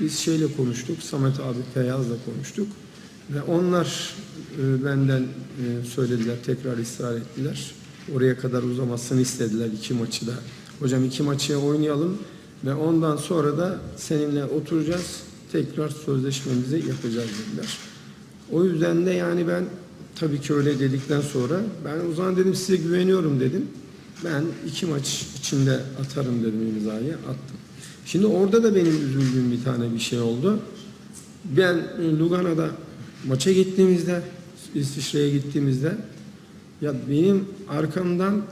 Biz şeyle konuştuk, Samet abi Feyyaz'la konuştuk. Ve onlar e, benden e, söylediler, tekrar ısrar ettiler. Oraya kadar uzamasını istediler iki maçı da. Hocam iki maçı oynayalım ve ondan sonra da seninle oturacağız, tekrar sözleşmemizi yapacağız dediler. O yüzden de yani ben tabii ki öyle dedikten sonra ben o zaman dedim size güveniyorum dedim. Ben iki maç içinde atarım dedim imzayı attım. Şimdi orada da benim üzüldüğüm bir tane bir şey oldu. Ben e, Lugano'da maça gittiğimizde, İsviçre'ye gittiğimizde ya benim arkamdan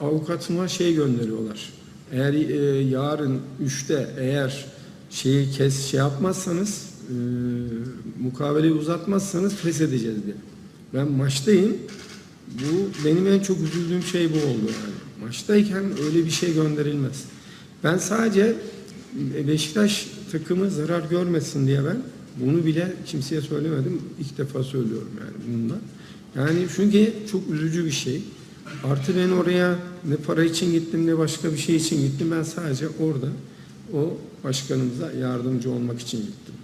avukatıma şey gönderiyorlar. Eğer e, yarın 3'te eğer şeyi kes şey yapmazsanız e, mukaveleyi uzatmazsanız feshedeceğiz diye. Ben maçtayım. Bu benim en çok üzüldüğüm şey bu oldu yani. Maçtayken öyle bir şey gönderilmez. Ben sadece Beşiktaş takımı zarar görmesin diye ben bunu bile kimseye söylemedim. İlk defa söylüyorum yani bununla. Yani çünkü çok üzücü bir şey. Artı ben oraya ne para için gittim ne başka bir şey için gittim. Ben sadece orada o başkanımıza yardımcı olmak için gittim.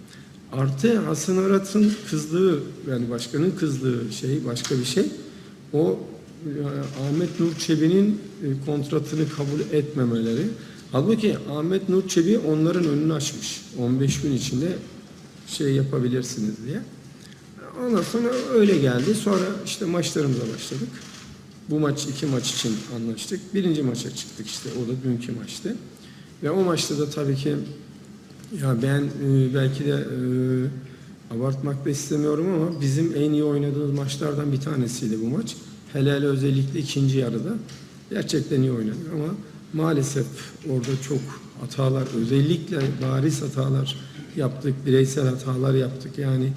Artı Hasan Arat'ın kızdığı yani başkanın kızdığı şey başka bir şey. O e, Ahmet Nur Çebi'nin e, kontratını kabul etmemeleri. Halbuki Ahmet Nur Çebi onların önünü açmış. 15 gün içinde şey yapabilirsiniz diye. Ondan sonra öyle geldi. Sonra işte maçlarımıza başladık. Bu maç iki maç için anlaştık. Birinci maça çıktık işte. O da dünkü maçtı. Ve o maçta da tabii ki ya ben e, belki de e, abartmak da istemiyorum ama bizim en iyi oynadığımız maçlardan bir tanesiydi bu maç. Hele hele özellikle ikinci yarıda gerçekten iyi oynadık ama maalesef orada çok hatalar özellikle bariz hatalar yaptık, bireysel hatalar yaptık. Yani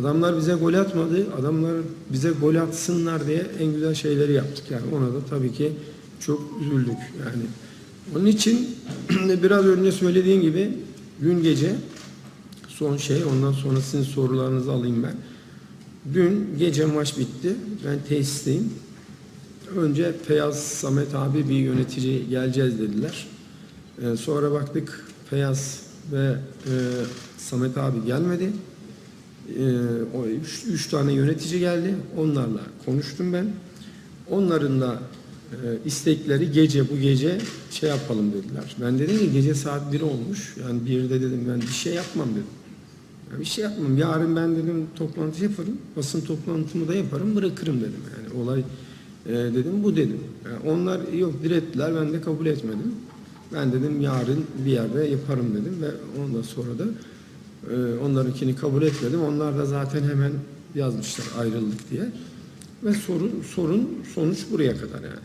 adamlar bize gol atmadı, adamlar bize gol atsınlar diye en güzel şeyleri yaptık. Yani ona da tabii ki çok üzüldük. Yani onun için biraz önce söylediğim gibi dün gece son şey ondan sonra sizin sorularınızı alayım ben. Dün gece maç bitti. Ben tesisteyim. Önce Feyyaz Samet abi bir yönetici geleceğiz dediler. Ee, sonra baktık Feyyaz ve e, Samet abi gelmedi. Ee, o üç, üç tane yönetici geldi. Onlarla konuştum ben. Onların da e, istekleri gece bu gece şey yapalım dediler. Ben dedim ki gece saat 1 olmuş. Yani 1'de dedim ben bir şey yapmam dedim. Ya bir şey yapmam. Yarın ben dedim toplantı yaparım. Basın toplantımı da yaparım bırakırım dedim. Yani olay e, dedim bu dedim. Yani onlar yok direttiler ben de kabul etmedim. Ben dedim yarın bir yerde yaparım dedim ve ondan sonra da e, onlarınkini kabul etmedim. Onlar da zaten hemen yazmışlar ayrıldık diye. Ve sorun sorun sonuç buraya kadar yani.